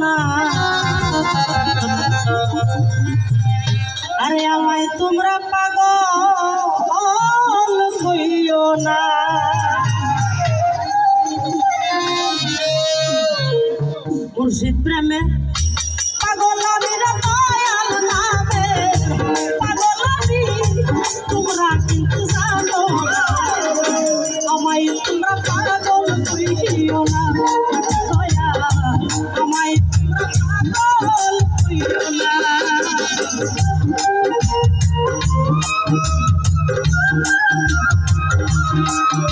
না। আরে আমায় তোমরা পাগল হইও না। মুর্শিদ প্রেমে Thank you.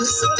i'm so